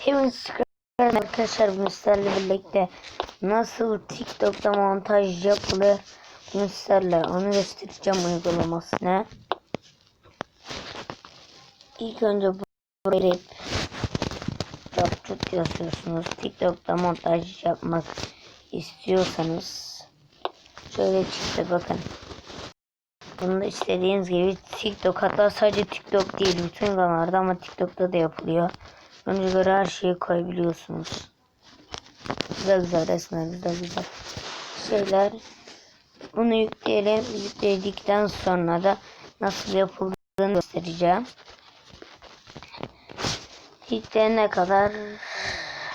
Hepiniz arkadaşlar bugün sizlerle birlikte nasıl TikTok'ta montaj yapılır bunu sizlerle onu göstereceğim uygulamasını. İlk önce buraya girip yaptut yazıyorsunuz. TikTok'ta montaj yapmak istiyorsanız şöyle çıktı bakın. Bunu istediğiniz gibi TikTok hatta sadece TikTok değil bütün kanallarda ama TikTok'ta da yapılıyor. Önce göre her şeyi koyabiliyorsunuz. Güzel güzel resmen güzel güzel şeyler. Bunu yükleyelim. Yükledikten sonra da nasıl yapıldığını göstereceğim. Yüklenene kadar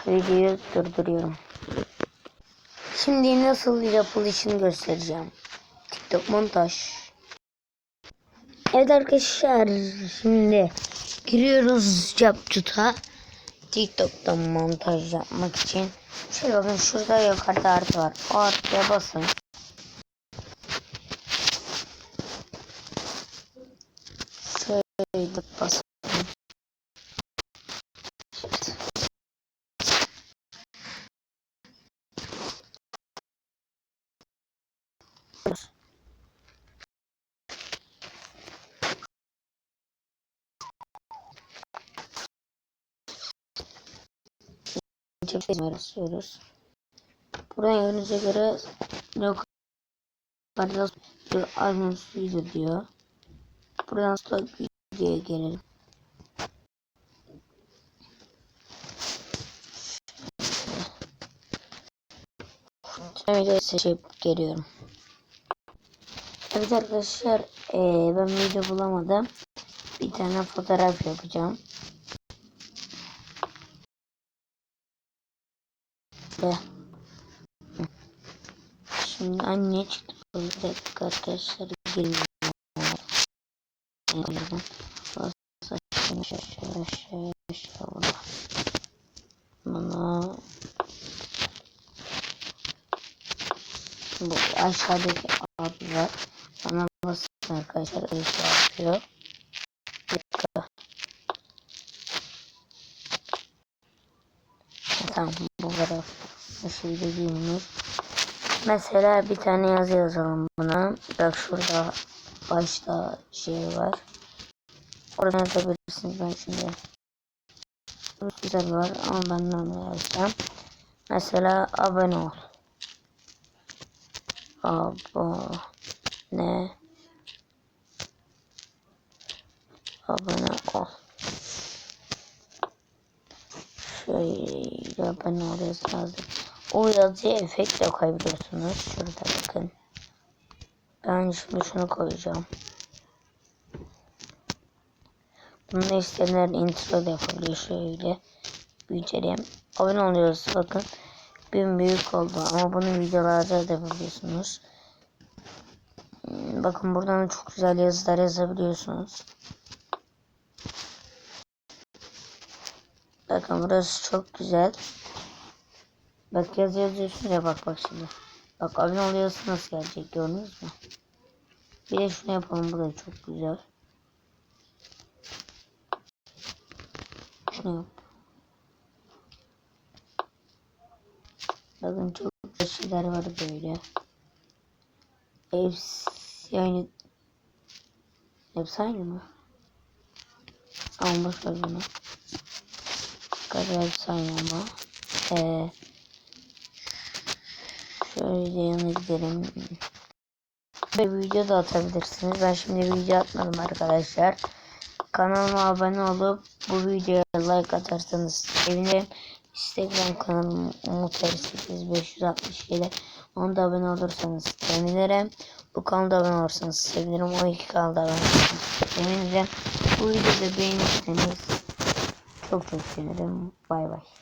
videoyu durduruyorum. Şimdi nasıl yapılışını göstereceğim. TikTok montaj. Evet arkadaşlar şimdi giriyoruz CapCut'a TikTok'ta montaj yapmak için. Şöyle bakın şurada yukarıda artı var. O artıya basın. Şöyle basın. Çekmeyi basıyoruz. Buradan yerinize göre diyor albüm video diyor. Buradan stop videoya gelelim. Şöyle seçip geliyorum. Evet arkadaşlar ee, ben video bulamadım. Bir tane fotoğraf yapacağım. Ve Şimdi anne çıktı. Arkadaşlar girmiyor. Buradan aşağı aşağı aşağı aşağı Bunu bu aşağıdaki abi var. Bana basın arkadaşlar aşağı yapıyor. Bir dakika. Tamam bu kadar. Şekilde giyinmiş. Mesela bir tane yazı yazalım buna. Bak şurada başta şey var. Oradan yazabilirsiniz ben şimdi. Güzel var ama ben onu yazacağım. Mesela abone ol. Abone abone ol. Şöyle abone ol yazdım. O yazıya efekt de koyabiliyorsunuz. Şurada bakın. Ben şimdi şunu koyacağım. Bunu isteyenler intro da yapabiliyor şöyle. Büyütelim. Abone oluyoruz bakın. Gün büyük oldu ama bunu videolarda da yapabiliyorsunuz. Hmm, Bakın buradan çok güzel yazılar yazabiliyorsunuz. Bakın burası çok güzel. Bak yazı yazıyorsun ya bak bak şimdi. Bak abone oluyorsun nasıl gelecek gördünüz mü? Bir de şunu yapalım bu da çok güzel. Şunu yap. Bakın çok güzel şeyler var böyle. Hepsi aynı. Hepsi aynı mı? Ama boş bunu. Kadar hepsi aynı ama. Eee. Şöyle yana gidelim. Bir video da atabilirsiniz. Ben şimdi video atmadım arkadaşlar. Kanalıma abone olup bu videoya like atarsanız sevinirim. Instagram kanalım umut8567 Onu da abone olursanız sevinirim. Bu kanalda abone olursanız sevinirim. O iki kanalda abone olursanız sevinirim. Bu videoda beğenirseniz çok çok sevinirim. Bay bay.